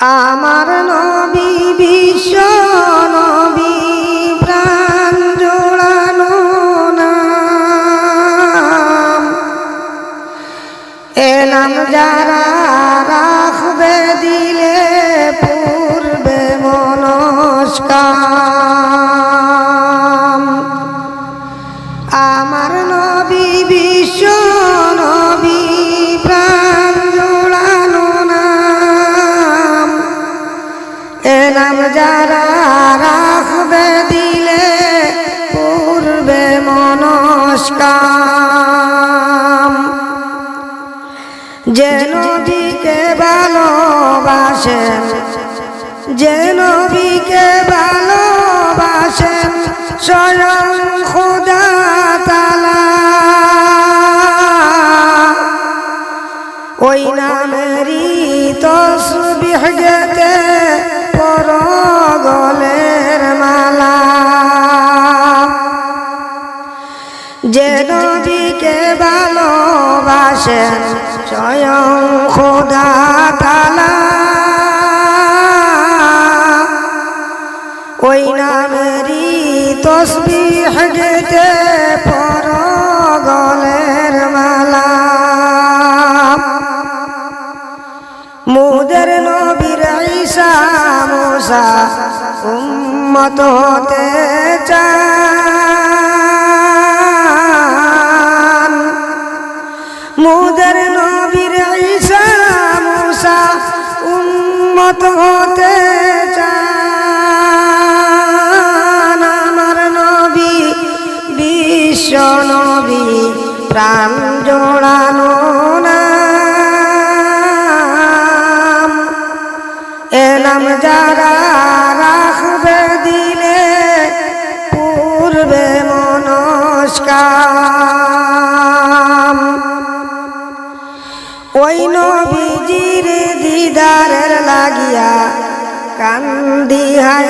আমার নবী বিশ্ব নবী প্রাণ জোড়ানো নাম। এ নাম যারা নাম যারা রাখবে দিলে পূর্বে মনস্কাম। যে নবীকে ভালোবাসেন, যে নবীকে ভালোবাসেন, স্বয়ং ওই নামেরই তসবিহ গেতে পর গলের মালা। যে নবীকে ভালোবাসেন স্বয়ং খোদা তালা। ওই নামেরই তসবিহ গেতে পর মুসা উম্মত হতে চান। মুদের নবীর ঈসা মুসা উম্মত হতে চান। আমার নবী বিশ্ব নবী প্রাণ জোড়ানো নাম যারা রাখবে দিলে পূর্বে মনস্কাম। ওই নবীজির দিদারের লাগিয়া কান্দি হায়।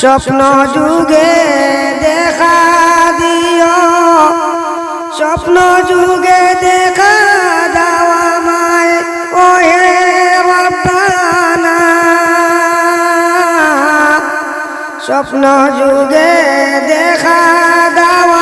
স্বপ্ন যুগে দেখা দিও, স্বপ্ন যুগে দেখা স্বপ্ন যুগে দেখা দাওয়া